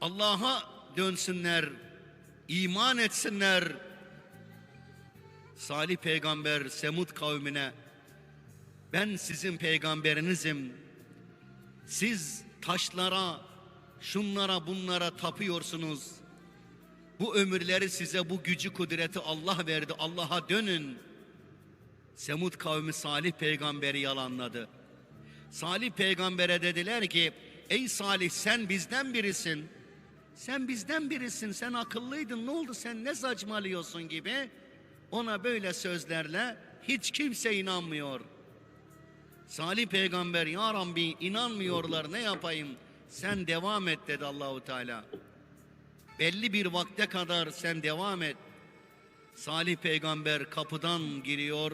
Allah'a dönsünler, iman etsinler. Salih peygamber Semud kavmine ben sizin peygamberinizim. Siz taşlara, şunlara, bunlara tapıyorsunuz. Bu ömürleri size bu gücü kudreti Allah verdi. Allah'a dönün. Semud kavmi Salih peygamberi yalanladı. Salih peygambere dediler ki ey Salih sen bizden birisin. Sen bizden birisin. Sen akıllıydın. Ne oldu sen ne saçmalıyorsun gibi. Ona böyle sözlerle hiç kimse inanmıyor. Salih peygamber ya Rabbi inanmıyorlar ne yapayım? Sen devam et dedi Allahu Teala. Belli bir vakte kadar sen devam et. Salih peygamber kapıdan giriyor.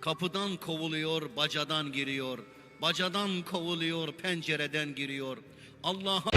Kapıdan kovuluyor, bacadan giriyor. Bacadan kovuluyor, pencereden giriyor. Allah'a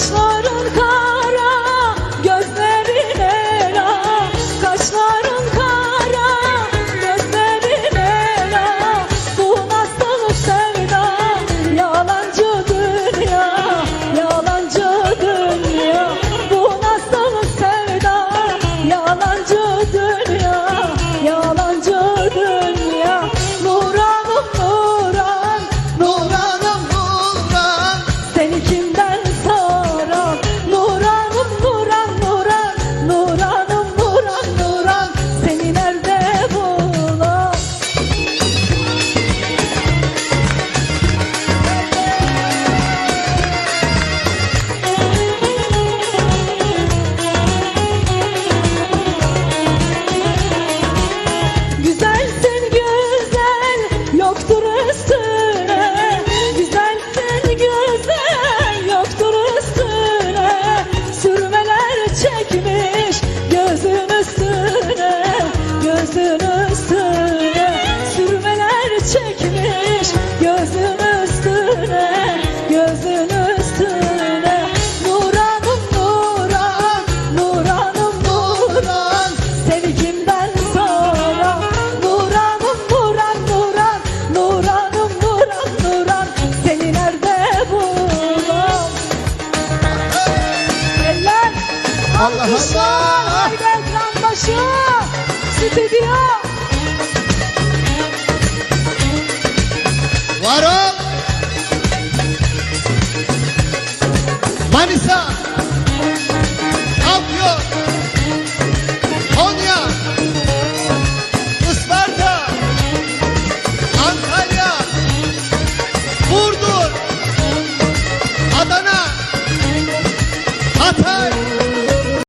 So. Allah Alkışlar,